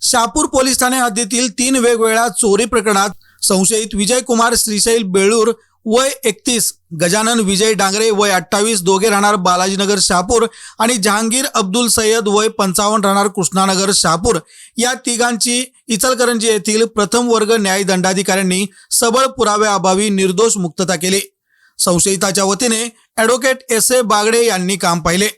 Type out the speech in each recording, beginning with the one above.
Shapur police Thane हद्दीतील तीन वेगवेगळ्या चोरी प्रकरणात संशयित विजय कुमार श्रीशैल बेळूर वय एकतीस गजानन विजय डांगरे वय अठ्ठावीस दोघे राहणार बालाजीनगर शहापूर आणि जहांगीर अब्दुल सय्यद वय पंचावन्न राहणार कृष्णानगर शहापूर या तिघांची इचलकरंजी येथील प्रथम वर्ग न्याय दंडाधिकाऱ्यांनी सबळ पुराव्याअभावी निर्दोष मुक्तता केली. संशयिताच्या वतीने ॲडव्होकेट एस ए बागडे यांनी काम पाहिले.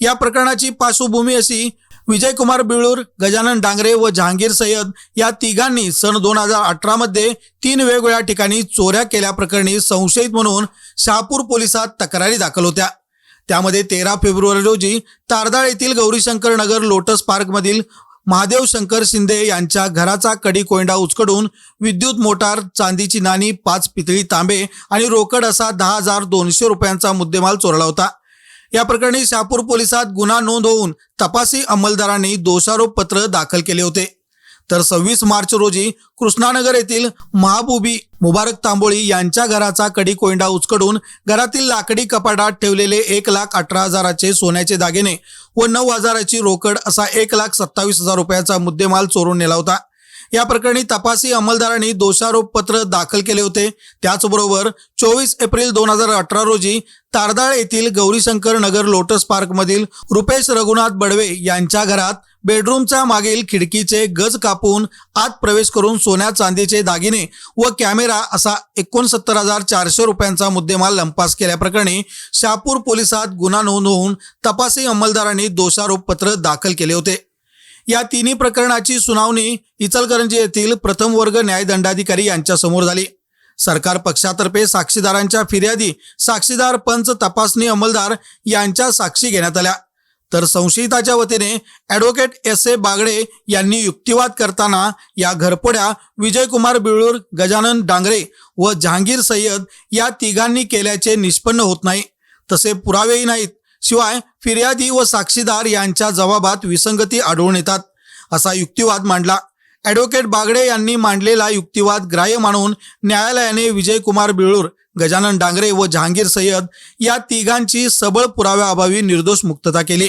या प्रकरणाची पार्श्वभूमी अशी विजयकुमार बिळूर गजानन डांगरे व जहांगीर सय्यद या तिघांनी सन दोन हजार अठरामध्ये तीन वेगवेगळ्या ठिकाणी चोऱ्या केल्याप्रकरणी संशयित म्हणून शहापूर पोलिसात तक्रारी दाखल होत्या. त्यामध्ये तेरा फेब्रुवारी रोजी तारदाळ येथील गौरीशंकर नगर लोटस पार्कमधील महादेव शंकर शिंदे यांच्या घराचा कडी कोयंडा उचकडून विद्युत मोटार चांदीची नाणी पाच पितळी तांबे आणि रोकड असा दहा हजार दोनशे रुपयांचा मुद्देमाल चोरला होता. या प्रकरणी शहापूर पोलिसात गुन्हा नोंद होऊन तपासी अंमलदारांनी दोषारोप पत्र दाखल केले होते. तर सव्वीस मार्च रोजी कृष्णानगर येथील महाबुबी मुबारक तांबोळी यांच्या घराचा कडी कोयंडा उचकडून घरातील लाकडी कपाटात ठेवलेले एक लाख अठरा हजाराचे सोन्याचे दागिने व नऊ हजाराची रोकड असा एक लाख सत्तावीस हजार रुपयाचा मुद्देमाल चोरून नेला होता. या प्रकरणी तपासी अंमलदारांनी दोषारोप पत्र दाखल केले होते. त्याचबरोबर चोवीस एप्रिल दोन हजार अठरा रोजी तारदाळ येथील गौरीशंकर नगर लोटस पार्कमधील रुपेश रघुनाथ बडवे यांच्या घरात बेडरूमच्या मागील खिडकीचे गज कापून आत प्रवेश करून सोन्या चांदीचे दागिने व कॅमेरा असा एकोणसत्तर हजार चारशे रुपयांचा मुद्देमाल लंपास केल्याप्रकरणी शहापूर पोलिसात गुन्हा नोंद होऊन तपासी अंमलदारांनी दोषारोप पत्र दाखल केले होते. या तिन्ही प्रकरणाची सुनावणी इचलकरंजी येथील प्रथम वर्ग न्यायदंडाधिकारी यांच्या समोर झाली. सरकार पक्षातर्फे साक्षीदारांच्या फिर्यादी साक्षीदार पंच तपासणी अंमलदार यांच्या साक्षी घेण्यात आल्या. तर संशयिताच्या वतीने ॲडव्होकेट एस ए बागडे यांनी युक्तिवाद करताना या घरपोड्या विजयकुमार बिळूर गजानन डांगरे व जहांगीर सय्यद या तिघांनी केल्याचे निष्पन्न होत नाही. तसे पुरावेही नाहीत. शिवाय फिर्यादी व साक्षीदार यांच्या जबाबात विसंगती आढळून येतात असा युक्तिवाद मांडला. ॲडव्होकेट बागडे यांनी मांडलेला युक्तिवाद ग्राह्य मानून न्यायालयाने विजयकुमार बिळूर गजानन डांगरे व जहांगीर सय्यद या तिघांची सबळ पुराव्याअभावी निर्दोष मुक्तता केली.